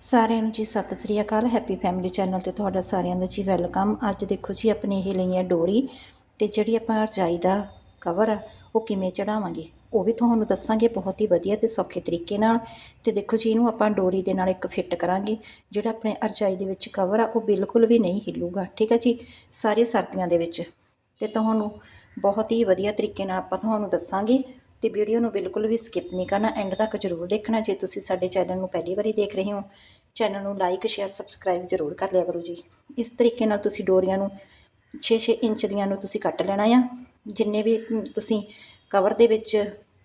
ਸਾਰਿਆਂ ਨੂੰ ਜੀ ਸਤਿ ਸ੍ਰੀ ਅਕਾਲ ਹੈਪੀ ਫੈਮਿਲੀ ਚੈਨਲ ਤੇ ਤੁਹਾਡਾ ਸਾਰਿਆਂ ਦਾ ਜੀ ਵੈਲਕਮ। ਅੱਜ ਦੇਖੋ ਜੀ ਆਪਣੇ ਇਹ ਲਈਆਂ ਡੋਰੀ ਤੇ ਜਿਹੜੀ ਆਪਾਂ ਰਜਾਈ ਦਾ ਕਵਰ ਆ, ਉਹ ਕਿਵੇਂ ਚੜਾਵਾਂਗੇ? ਉਹ ਵੀ ਤੁਹਾਨੂੰ ਦੱਸਾਂਗੇ ਬਹੁਤ ਹੀ ਵਧੀਆ ਤੇ ਸੌਖੇ ਤਰੀਕੇ ਨਾਲ। ਤੇ ਦੇਖੋ ਜੀ, ਇਹਨੂੰ ਆਪਾਂ ਡੋਰੀ ਦੇ ਨਾਲ ਇੱਕ ਫਿੱਟ ਕਰਾਂਗੇ। ਜਿਹੜਾ ਆਪਣੇ ਰਜਾਈ ਦੇ ਵਿੱਚ ਕਵਰ ਆ, ਉਹ ਬਿਲਕੁਲ ਵੀ ਨਹੀਂ ਹਿੱਲੂਗਾ, ਠੀਕ ਹੈ ਜੀ? ਸਾਰੇ ਸਰਦੀਆਂ ਦੇ ਵਿੱਚ। ਤੇ ਤੁਹਾਨੂੰ ਬਹੁਤ ਹੀ ਵਧੀਆ ਤਰੀਕੇ ਨਾਲ ਆਪਾਂ ਤੁਹਾਨੂੰ ਦੱਸਾਂਗੇ। ਤੇ ਵੀਡੀਓ ਨੂੰ ਬਿਲਕੁਲ ਵੀ ਸਕਿਪ ਨਹੀਂ ਕਰਨਾ। ਐਂਡ ਤੱਕ ਜ਼ਰੂਰ ਦੇਖਣਾ ਜੇ ਤੁਸੀਂ ਸਾਡੇ ਚੈਨਲ ਨੂੰ ਪਹਿਲੀ ਵਾਰੀ ਦੇਖ ਰਹੇ ਹੋ। ਚੈਨਲ ਨੂੰ ਲਾਈਕ ਸ਼ੇਅਰ ਸਬਸਕ੍ਰਾਈਬ ਜ਼ਰੂਰ ਕਰ ਲਿਆ ਕਰੋ ਜੀ। ਇਸ ਤਰੀਕੇ ਨਾਲ ਤੁਸੀਂ ਡੋਰੀਆਂ ਨੂੰ 6-6 ਇੰਚ ਦੀਆਂ ਨੂੰ ਤੁਸੀਂ ਕੱਟ ਲੈਣਾ ਆ। ਜਿੰਨੇ ਵੀ ਤੁਸੀਂ ਕਵਰ ਦੇ ਵਿੱਚ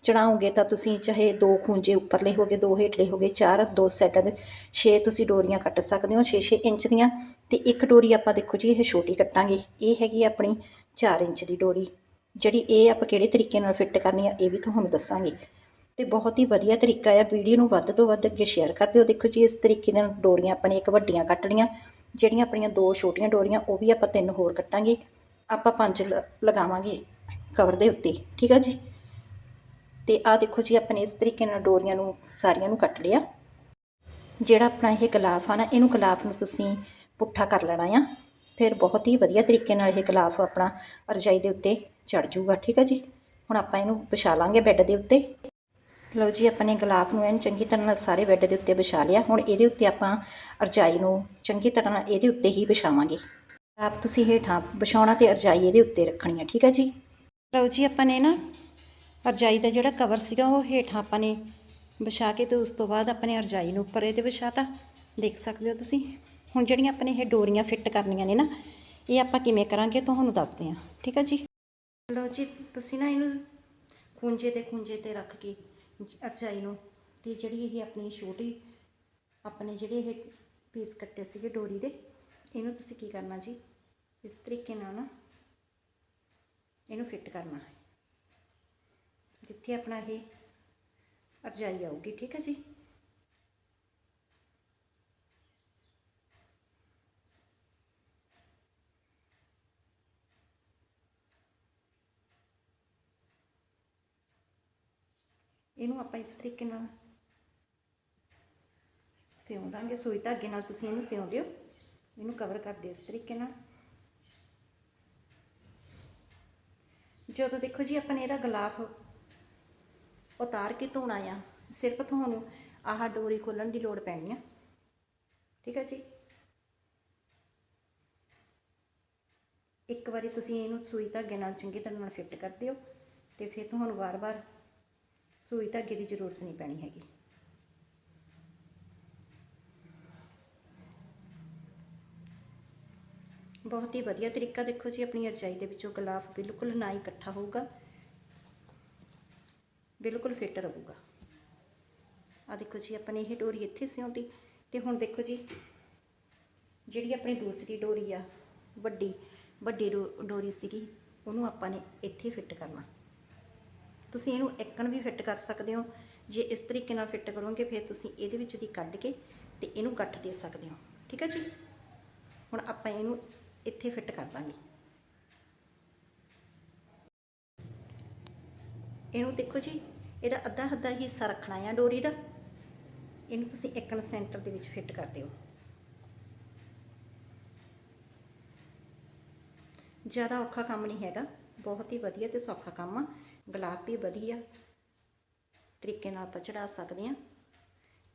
ਚੜਾਓਗੇ ਤਾਂ ਤੁਸੀਂ ਚਾਹੇ ਦੋ ਖੂੰਜੇ ਉੱਪਰਲੇ ਹੋਗੇ ਦੋ ਹੇਠਲੇ ਹੋਗੇ ਚਾਰ, ਦੋ ਸੈਟਾਂ ਦੇ 6 ਤੁਸੀਂ ਡੋਰੀਆਂ ਕੱਟ ਸਕਦੇ ਹੋ 6-6 ਇੰਚ ਦੀਆਂ। ਤੇ ਇੱਕ ਡੋਰੀ ਆਪਾਂ ਦੇਖੋ ਜੀ, ਇਹ ਛੋਟੀ ਕੱਟਾਂਗੇ। ਇਹ ਹੈਗੀ ਆਪਣੀ 4 ਇੰਚ ਦੀ ਡੋਰੀ। ਜਿਹੜੀ ਇਹ ਆਪਾਂ ਕਿਹੜੇ ਤਰੀਕੇ ਨਾਲ ਫਿੱਟ ਕਰਨੀ ਆ, ਇਹ ਵੀ ਤੁਹਾਨੂੰ ਦੱਸਾਂਗੇ। ਤੇ ਬਹੁਤ ਹੀ ਵਧੀਆ ਤਰੀਕਾ ਆ ਵੀਡੀਓ ਨੂੰ ਵੱਧ ਤੋਂ ਵੱਧ ਅੱਗੇ ਸ਼ੇਅਰ ਕਰ ਦਿਓ। ਦੇਖੋ ਜੀ, ਇਸ ਤਰੀਕੇ ਨਾਲ ਡੋਰੀਆਂ ਆਪਾਂ ਨੇ ਇੱਕ ਵੱਡੀਆਂ ਕੱਟ ਲੀਆਂ ਜਿਹੜੀਆਂ ਆਪਣੀਆਂ ਦੋ ਛੋਟੀਆਂ ਡੋਰੀਆਂ, ਉਹ ਵੀ ਆਪਾਂ ਤਿੰਨ ਹੋਰ ਕੱਟਾਂਗੇ। ਆਪਾਂ ਪੰਜ ਲ- ਲਗਾਵਾਂਗੇ ਕਵਰ ਦੇ ਉੱਤੇ, ਠੀਕ ਆ ਜੀ? ਤੇ ਆਹ ਦੇਖੋ ਜੀ, ਆਪਾਂ ਨੇ ਇਸ ਤਰੀਕੇ ਨਾਲ ਡੋਰੀਆਂ ਨੂੰ, ਸਾਰੀਆਂ ਨੂੰ ਕੱਟ ਲਿਆ। ਜਿਹੜਾ ਆਪਣਾ ਇਹ ਗਲਾਫ ਆ ਨਾ, ਇਹਨੂੰ ਗਲਾਫ ਨੂੰ ਤੁਸੀਂ ਪੁੱਠਾ ਕਰ ਲੈਣਾ ਆ। ਫਿਰ ਬਹੁਤ ਹੀ ਵਧੀਆ ਤਰੀਕੇ ਨਾਲ ਇਹ ਗਲਾਫ ਆਪਣਾ ਰਜਾਈ ਦੇ ਉੱਤੇ ਚੜ ਜਾਊਗਾ ਠੀਕ ਹੈ ਜੀ? ਹੁਣ ਆਪਾਂ ਇਹਨੂੰ ਵਿਛਾ ਲਾਂਗੇ ਬੈੱਡ ਦੇ ਉੱਤੇ। ਲਓ ਜੀ ਆਪਣੇ ਨੇ ਗਲਾਫ ਨੂੰ ਐਨ ਚੰਗੀ ਤਰ੍ਹਾਂ ਨਾਲ ਸਾਰੇ ਬੈੱਡ ਦੇ ਉੱਤੇ ਵਿਛਾ ਲਿਆ। ਹੁਣ ਇਹਦੇ ਉੱਤੇ ਆਪਾਂ ਰਜਾਈ ਨੂੰ ਚੰਗੀ ਤਰ੍ਹਾਂ ਨਾਲ ਇਹਦੇ ਉੱਤੇ ਹੀ ਵਿਛਾਵਾਂਗੇ। ਆਪ ਤੁਸੀਂ ਹੇਠਾਂ ਵਿਛਾਉਣਾ ਤੇ ਰਜਾਈ ਇਹਦੇ ਉੱਤੇ ਰੱਖਣੀ ਹੈ ਠੀਕ ਹੈ ਜੀ? ਲਓ ਜੀ, ਆਪਾਂ ਨੇ ਨਾ ਰਜਾਈ ਦਾ ਜਿਹੜਾ ਕਵਰ ਸੀਗਾ, ਉਹ ਹੇਠਾਂ ਆਪਾਂ ਨੇ ਵਿਛਾ ਕੇ ਤੇ ਉਸ ਤੋਂ ਬਾਅਦ ਆਪਣੇ ਰਜਾਈ ਨੂੰ ਉੱਪਰ ਇਹਦੇ ਵਿਛਾਤਾ। ਦੇਖ ਸਕਦੇ ਹੋ ਤੁਸੀਂ? ਹੁਣ ਜਿਹੜੀਆਂ ਆਪਣੇ ਇਹ ਡੋਰੀਆਂ ਫਿੱਟ ਕਰਨੀਆਂ ਨੇ ਨਾ, ਇਹ ਆਪਾਂ ਕਿਵੇਂ ਕਰਾਂਗੇ, ਤੁਹਾਨੂੰ ਦੱਸਦੇ ਹਾਂ। ਠੀਕ ਹੈ ਜੀ? ਲਓ ਤੁਸੀਂ ਨਾ ਇਹਨੂੰ ਖੂੰਜੇ ਤੇ ਖੂੰਜੇ ਤੇ ਰੱਖ ਕੇ ਰਜਾਈ ਨੂੰ ਤੇ ਜਿਹੜੀ ਇਹ ਆਪਣੀ ਛੋਟੀ, ਆਪਣੇ ਜਿਹੜੇ ਇਹ ਪੀਸ ਕੱਟੇ ਸੀਗੇ ਡੋਰੀ ਦੇ, ਇਹਨੂੰ ਤੁਸੀਂ ਕੀ ਕਰਨਾ ਜੀ? ਇਸ ਤਰੀਕੇ ਨਾਲ ਨਾ ਇਹਨੂੰ ਫਿੱਟ ਕਰਨਾ ਹੈ। ਜਿੱਥੇ ਆਪਣਾ ਇਹ ਰਜਾਈ ਆਊਗੀ, ਠੀਕ ਹੈ ਜੀ? ਇਹਨੂੰ ਆਪਾਂ ਇਸ ਤਰੀਕੇ ਨਾਲ ਸਿਉਂ ਦਾਂਗੇ ਸੂਈ ਧਾਗੇ ਨਾਲ ਤੁਸੀਂ ਇਹਨੂੰ ਸਿਉਂ ਦਿਓ ਇਹਨੂੰ ਕਵਰ ਕਰ ਦਿਓ ਇਸ ਤਰੀਕੇ ਨਾਲ। ਜਦੋਂ ਦੇਖੋ ਜੀ, ਆਪਾਂ ਨੇ ਇਹਦਾ ਗਲਾਫ ਉਤਾਰ ਕੇ ਧੋਣਾ ਆ, ਸਿਰਫ ਤੁਹਾਨੂੰ ਆਹ ਡੋਰੀ ਖੋਲਣ ਦੀ ਲੋੜ ਪੈਣੀ ਆ। ਠੀਕ ਹੈ ਜੀ? ਇੱਕ ਵਾਰੀ ਤੁਸੀਂ ਇਹਨੂੰ ਸੂਈ ਧਾਗੇ ਨਾਲ ਚੰਗੀ ਤਰ੍ਹਾਂ ਨਾਲ ਫਿੱਟ ਕਰ ਦਿਓ ਤੇ ਫਿਰ ਤੁਹਾਨੂੰ ਵਾਰ-ਵਾਰ ਸੂਈ ਧਾਗੇ ਦੀ ਜ਼ਰੂਰਤ ਨਹੀਂ ਪੈਣੀ ਹੈਗੀ। ਬਹੁਤ ਹੀ ਵਧੀਆ ਤਰੀਕਾ ਦੇਖੋ ਜੀ, ਆਪਣੀ ਰਜਾਈ ਦੇ ਵਿੱਚੋਂ ਗਲਾਫ ਬਿਲਕੁਲ ਨਾ ਹੀ ਇਕੱਠਾ ਹੋਊਗਾ। ਬਿਲਕੁਲ ਫਿੱਟ ਰਹੂਗਾ। ਆ ਦੇਖੋ ਜੀ ਆਪਣੀ ਇਹ ਡੋਰੀ ਇੱਥੇ ਸਿਉਂਦੀ। ਤੇ ਹੁਣ ਦੇਖੋ ਜੀ, ਜਿਹੜੀ ਆਪਣੀ ਦੂਸਰੀ ਡੋਰੀ ਆ, ਵੱਡੀ ਵੱਡੀ ਡੋ- ਡੋਰੀ ਸੀਗੀ, ਉਹਨੂੰ ਆਪਾਂ ਨੇ ਇੱਥੇ ਫਿੱਟ ਕਰਨਾ। ਤੁਸੀਂ ਇਹਨੂੰ ਇੱਕਣ ਵੀ ਫਿੱਟ ਕਰ ਸਕਦੇ ਹੋ। ਜੇ ਇਸ ਤਰੀਕੇ ਨਾਲ ਫਿੱਟ ਕਰੋਗੇ, ਫਿਰ ਤੁਸੀਂ ਇਹਦੇ ਵਿੱਚ ਦੀ ਕੱਢ ਕੇ ਤੇ ਇਹਨੂੰ ਗੱਠ ਦੇ ਸਕਦੇ ਹੋ। ਠੀਕ ਹੈ ਜੀ? ਹੁਣ ਆਪਾਂ ਇਹਨੂੰ ਇੱਥੇ ਫਿੱਟ ਕਰ ਦਾਂਗੇ। ਇਹਨੂੰ ਦੇਖੋ ਜੀ, ਇਹਦਾ ਅੱਧਾ ਅੱਧਾ ਹਿੱਸਾ ਰੱਖਣਾ ਆ ਡੋਰੀ ਦਾ। ਇਹਨੂੰ ਤੁਸੀਂ ਇੱਕਣ ਸੈਂਟਰ ਦੇ ਵਿੱਚ ਫਿੱਟ ਕਰ ਦਿਓ। ਜ਼ਿਆਦਾ ਔਖਾ ਕੰਮ ਨਹੀਂ ਹੈਗਾ। ਬਹੁਤ ਹੀ ਵਧੀਆ ਤੇ ਸੌਖਾ ਕੰਮ ਆ। ਗੁਲਾਬ ਵੀ ਵਧੀਆ ਤਰੀਕੇ ਨਾਲ ਆਪਾਂ ਚੜਾ ਸਕਦੇ ਹਾਂ।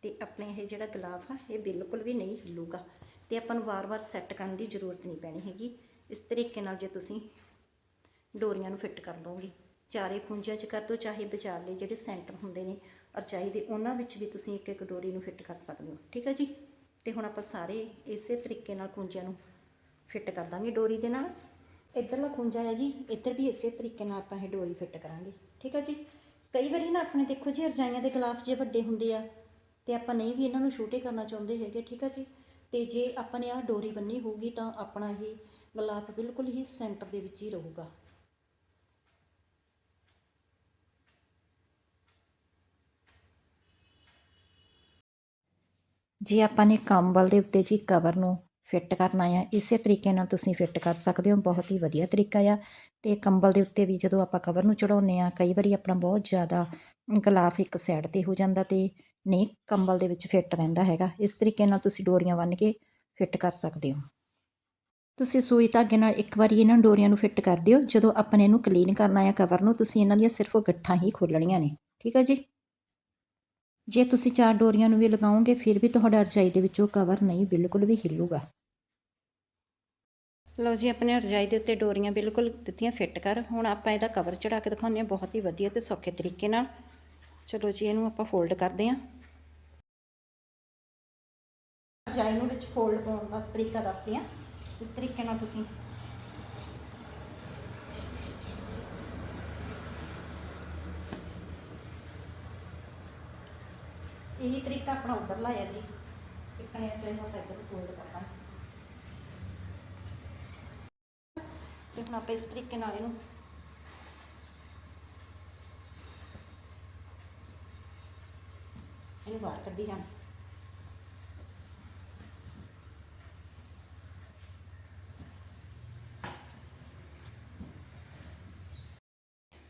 ਤੇ ਆਪਣੇ ਇਹ ਜਿਹੜਾ ਗਲਾਫ ਆ, ਇਹ ਬਿਲਕੁਲ ਵੀ ਨਹੀਂ ਹਿੱਲੂਗਾ। ਤੇ ਆਪਾਂ ਨੂੰ ਵਾਰ-ਵਾਰ ਸੈੱਟ ਕਰਨ ਦੀ ਜ਼ਰੂਰਤ ਨਹੀਂ ਪੈਣੀ ਹੈਗੀ। ਇਸ ਤਰੀਕੇ ਨਾਲ ਜੇ ਤੁਸੀਂ ਡੋਰੀਆਂ ਨੂੰ ਫਿੱਟ ਕਰ ਦੋਗੇ ਚਾਰੇ ਖੁੰਝਾਂ 'ਚ ਕਰ ਦਿਓ ਚਾਹੇ ਵਿਚਾਰਲੇ ਜਿਹੜੇ ਸੈਂਟਰ ਹੁੰਦੇ ਨੇ ਅਰਚਾਈ ਦੇ ਉਹਨਾਂ ਵਿੱਚ ਵੀ ਤੁਸੀਂ ਇੱਕ ਇੱਕ ਡੋਰੀ ਨੂੰ ਫਿੱਟ ਕਰ ਸਕਦੇ ਹੋ। ਠੀਕ ਹੈ ਜੀ? ਤੇ ਹੁਣ ਆਪਾਂ ਸਾਰੇ ਇਸੇ ਤਰੀਕੇ ਨਾਲ ਖੁੰਝਾਂ ਨੂੰ ਫਿੱਟ ਕਰ ਦਾਂਗੇ ਡੋਰੀ ਦੇ ਨਾਲ। ਇੱਧਰਲਾ ਖੁੰਝਾ ਹੈ ਜੀ, ਇੱਧਰ ਵੀ ਇਸੇ ਤਰੀਕੇ ਨਾਲ ਆਪਾਂ ਇਹ ਡੋਰੀ ਫਿੱਟ ਕਰਾਂਗੇ। ਠੀਕ ਹੈ ਜੀ? ਕਈ ਵਾਰੀ ਨਾ ਆਪਣੇ ਦੇਖੋ ਜੀ, ਰਜਾਈਆਂ ਦੇ ਗਲਾਫ ਜੇ ਵੱਡੇ ਹੁੰਦੇ ਆ, ਤੇ ਆਪਾਂ ਨਹੀਂ ਵੀ ਇਹਨਾਂ ਨੂੰ ਛੋਟੇ ਕਰਨਾ ਚਾਹੁੰਦੇ ਹੈਗੇ, ਠੀਕ ਹੈ ਜੀ? ਤੇ ਜੇ ਆਪਾਂ ਨੇ ਆਹ ਡੋਰੀ ਬੰਨੀ ਹੋਊਗੀ ਤਾਂ ਆਪਣਾ ਇਹ ਗਲਾਫ ਬਿਲਕੁਲ ਹੀ ਸੈਂਟਰ ਦੇ ਵਿੱਚ ਹੀ ਰਹੂਗਾ। ਜੇ ਆਪਾਂ ਨੇ ਕੰਬਲ ਦੇ ਉੱਤੇ ਜੀ ਕਵਰ ਨੂੰ ਫਿੱਟ ਕਰਨਾ ਆ। ਇਸੇ ਤਰੀਕੇ ਨਾਲ ਤੁਸੀਂ ਫਿੱਟ ਕਰ ਸਕਦੇ ਹੋ। ਬਹੁਤ ਹੀ ਵਧੀਆ ਤਰੀਕਾ ਆ। ਤੇ ਕੰਬਲ ਦੇ ਉੱਤੇ ਵੀ ਜਦੋਂ ਆਪਾਂ ਕਵਰ ਨੂੰ ਚੜਾਉਂਦੇ ਆ ਕਈ ਵਾਰੀ ਆਪਣਾ ਬਹੁਤ ਜ਼ਿਆਦਾ ਗਲਾਫ ਇੱਕ ਸਾਈਡ ਤੇ ਹੋ ਜਾਂਦਾ ਤੇ ਨਹੀਂ ਕੰਬਲ ਦੇ ਵਿੱਚ ਫਿੱਟ ਰਹਿੰਦਾ ਹੈਗਾ। ਇਸ ਤਰੀਕੇ ਨਾਲ ਤੁਸੀਂ ਡੋਰੀਆਂ ਬੰਨ੍ਹ ਕੇ ਫਿੱਟ ਕਰ ਸਕਦੇ ਹੋ। ਤੁਸੀਂ ਸੂਈ ਧਾਗੇ ਨਾਲ ਇੱਕ ਵਾਰੀ ਇਹਨਾਂ ਡੋਰੀਆਂ ਨੂੰ ਫਿੱਟ ਕਰ ਦਿਓ। ਜਦੋਂ ਆਪਾਂ ਨੇ ਇਹਨੂੰ ਕਲੀਨ ਕਰਨਾ ਹੈ ਕਵਰ ਨੂੰ, ਤੁਸੀਂ ਇਹਨਾਂ ਦੀਆਂ ਸਿਰਫ ਗੱਠਾਂ ਹੀ ਖੋਲਣੀਆਂ ਨੇ। ਠੀਕ ਹੈ ਜੀ? ਜੇ ਤੁਸੀਂ ਚਾਰ ਡੋਰੀਆਂ ਨੂੰ ਵੀ ਲਗਾਓਗੇ, ਫਿਰ ਵੀ ਤੁਹਾਡਾ ਰਜਾਈ ਦੇ ਵਿੱਚੋਂ ਕਵਰ ਨਹੀਂ, ਬਿਲਕੁਲ ਵੀ ਹਿੱਲੂਗਾ। ਲਓ ਜੀ, ਆਪਣੇ ਰਜਾਈ ਦੇ ਉੱਤੇ ਡੋਰੀਆਂ ਬਿਲਕੁਲ ਦਿੱਤੀਆਂ, ਫਿੱਟ ਕਰ। ਹੁਣ ਆਪਾਂ ਇਹਦਾ ਕਵਰ ਚੜਾ ਕੇ ਦਿਖਾਉਂਦੇ ਹਾਂ, ਬਹੁਤ ਹੀ ਵਧੀਆ ਤੇ ਸੌਖੇ ਤਰੀਕੇ ਨਾਲ। ਚਲੋ ਜੀ, ਇਹਨੂੰ ਆਪਾਂ ਫੋਲਡ ਕਰਦੇ ਹਾਂ। ਰਜਾਈ ਨੂੰ ਵਿੱਚ ਫੋਲਡ ਪਾਉਣ ਦਾ ਤਰੀਕਾ ਦੱਸਦੀ ਹਾਂ। ਇਸ ਤਰੀਕੇ ਨਾਲ ਤੁਸੀਂ ਇਹੀ ਤਰੀਕਾ ਆਪਣਾ ਉੱਧਰ ਲਾਇਆ ਜੀ। ਇੱਕ ਨੇ ਚਾਹੇ ਮੋਟਾ ਇੱਧਰ ਫੋਲਡ ਕਰਨਾ ਤੇ ਹੁਣ ਆਪਾਂ ਇਸ ਤਰੀਕੇ ਨਾਲ ਇਹਨੂੰ ਇਹਨੂੰ ਬਾਹਰ ਕੱਢੀ ਜਾਣਾ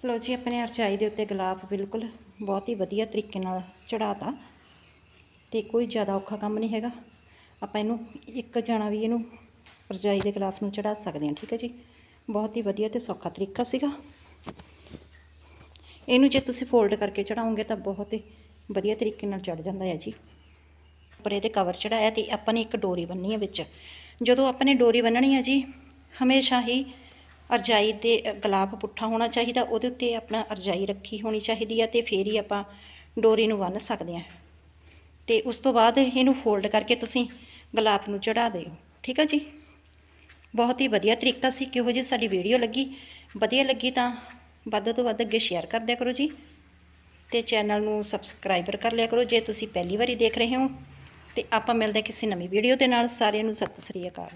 ਲੋ ਜੀ, ਆਪਣੇ ਰਚਾਈ ਦੇ ਉੱਤੇ ਗੁਲਾਬ ਬਿਲਕੁਲ ਬਹੁਤ ਹੀ ਵਧੀਆ ਤਰੀਕੇ ਨਾਲ ਚੜਾਤਾ ਤੇ ਕੋਈ ਜ਼ਿਆਦਾ ਔਖਾ ਕੰਮ ਨਹੀਂ ਹੈਗਾ। ਆਪਾਂ ਇਹਨੂੰ ਇੱਕ ਜਾਣਾ ਵੀ ਇਹਨੂੰ ਰਜਾਈ ਦੇ ਗਲਾਫ ਨੂੰ ਚੜਾ ਸਕਦੇ ਹਾਂ, ਠੀਕ ਹੈ ਜੀ? ਬਹੁਤ ਹੀ ਵਧੀਆ ਤੇ ਸੌਖਾ ਤਰੀਕਾ ਸੀਗਾ। ਇਹਨੂੰ ਜੇ ਤੁਸੀਂ ਫੋਲਡ ਕਰਕੇ ਚੜਾਓਗੇ ਤਾਂ ਬਹੁਤ ਹੀ ਵਧੀਆ ਤਰੀਕੇ ਨਾਲ ਚੜ ਜਾਂਦਾ ਹੈ ਜੀ। ਪਰ ਇਹਦੇ ਕਵਰ ਚੜਾਇਆ ਤੇ ਆਪਾਂ ਨੇ ਇੱਕ ਡੋਰੀ ਬੰਨੀ ਹੈ ਵਿੱਚ। ਜਦੋਂ ਆਪਾਂ ਨੇ ਡੋਰੀ ਬੰਨਣੀ ਹੈ ਜੀ, ਹਮੇਸ਼ਾ ਹੀ ਰਜਾਈ ਦੇ ਗਲਾਫ ਪੁੱਠਾ ਹੋਣਾ ਚਾਹੀਦਾ, ਉਹਦੇ ਉੱਤੇ ਆਪਣਾ ਰਜਾਈ ਰੱਖੀ ਹੋਣੀ ਚਾਹੀਦੀ ਹੈ ਤੇ ਫੇਰ ਹੀ ਆਪਾਂ ਡੋਰੀ ਨੂੰ ਬੰਨ੍ਹ ਸਕਦੇ ਹਾਂ। ਤੇ ਉਸ ਤੋਂ ਬਾਅਦ ਇਹਨੂੰ ਫੋਲਡ ਕਰਕੇ ਤੁਸੀਂ ਗਲਾਫ ਨੂੰ ਚੜਾ ਦਿਓ, ਠੀਕ ਹੈ ਜੀ? ਬਹੁਤ ਹੀ ਵਧੀਆ ਤਰੀਕਾ ਸੀ, ਕਿਹੋ ਜਿਹੀ ਸਾਡੀ ਵੀਡੀਓ ਲੱਗੀ। ਵਧੀਆ ਲੱਗੀ ਤਾਂ ਵੱਧ ਤੋਂ ਵੱਧ ਅੱਗੇ ਸ਼ੇਅਰ ਕਰ ਦਿਆ ਕਰੋ ਜੀ ਤੇ ਚੈਨਲ ਨੂੰ ਸਬਸਕ੍ਰਾਈਬਰ ਕਰ ਲਿਆ ਕਰੋ ਜੇ ਤੁਸੀਂ ਪਹਿਲੀ ਵਾਰੀ ਦੇਖ ਰਹੇ ਹੋ ਤੇ ਆਪਾਂ ਮਿਲਦੇ ਕਿਸੇ ਨਵੀਂ ਵੀਡੀਓ ਦੇ ਨਾਲ। ਸਾਰਿਆਂ ਨੂੰ ਸਤਿ ਸ੍ਰੀ ਅਕਾਲ।